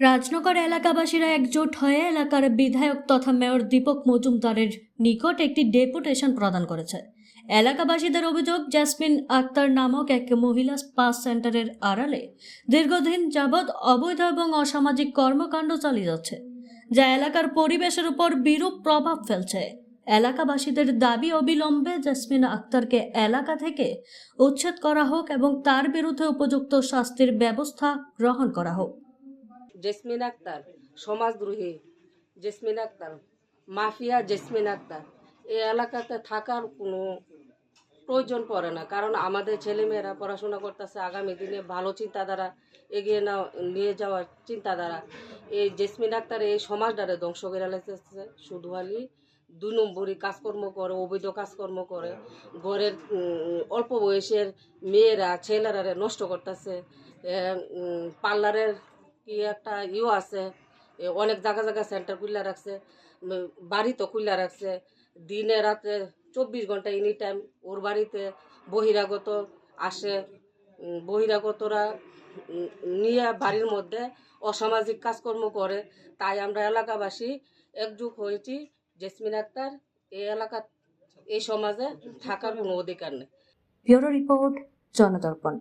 রাজনগর এলাকাবাসীরা একজোট হয়ে এলাকার বিধায়ক তথা মেয়র দীপক মজুমদারের নিকট একটি ডেপুটেশন প্রদান করেছে। এলাকাবাসীদের অভিযোগ, জেসমিন আক্তার নামক এক মহিলা স্পা সেন্টারের আড়ালে দীর্ঘদিন যাবৎ অবৈধ এবং অসামাজিক কর্মকাণ্ড চালিয়ে যাচ্ছে, যা এলাকার পরিবেশের উপর বিরূপ প্রভাব ফেলছে। এলাকাবাসীদের দাবি অবিলম্বে জেসমিন আক্তারকে এলাকা থেকে উচ্ছেদ করা হোক এবং তার বিরুদ্ধে উপযুক্ত শাস্তির ব্যবস্থা গ্রহণ করা হোক। জেসমিন আক্তার, সমাজদ্রোহী, জেসমিন আক্তার, মাফিয়া জেসমিন আক্তার। এই এলাকাতে থাকার কোনো প্রয়োজন পড়ে না, কারণ আমাদের ছেলেমেয়েরা পড়াশোনা করতেছে আগামী দিনে ভালো চিন্তাধারা এগিয়ে না নিয়ে যাওয়ার চিন্তাধারা। এই জেসমিন আক্তার এই সমাজটারে ধ্বংস করে লাগতেছে শুধু আলি দুই নম্বরই কাজকর্ম করে, অবৈধ কাজকর্ম করে। ঘরের অল্প বয়সের মেয়েরা ছেলেরা নষ্ট করতেছে পার্লারের কি একটা ইও আছে অনেক জায়গা জায়গা সেন্টার খুললা রাখছে বাড়ি তো খুলে রাখছে, দিনে রাতে চব্বিশ ঘণ্টা এনি টাইম ওর বাড়িতে বহিরাগত আসে বহিরাগতরা নিয়ে বাড়ির মধ্যে অসামাজিক কাজকর্ম করে, তাই আমরা এলাকাবাসী একযুগ হয়েছি জেসমিন আক্তার, এই এলাকা এই সমাজে থাকার কোনো অধিকার নেই। Bureau report Janadarpan.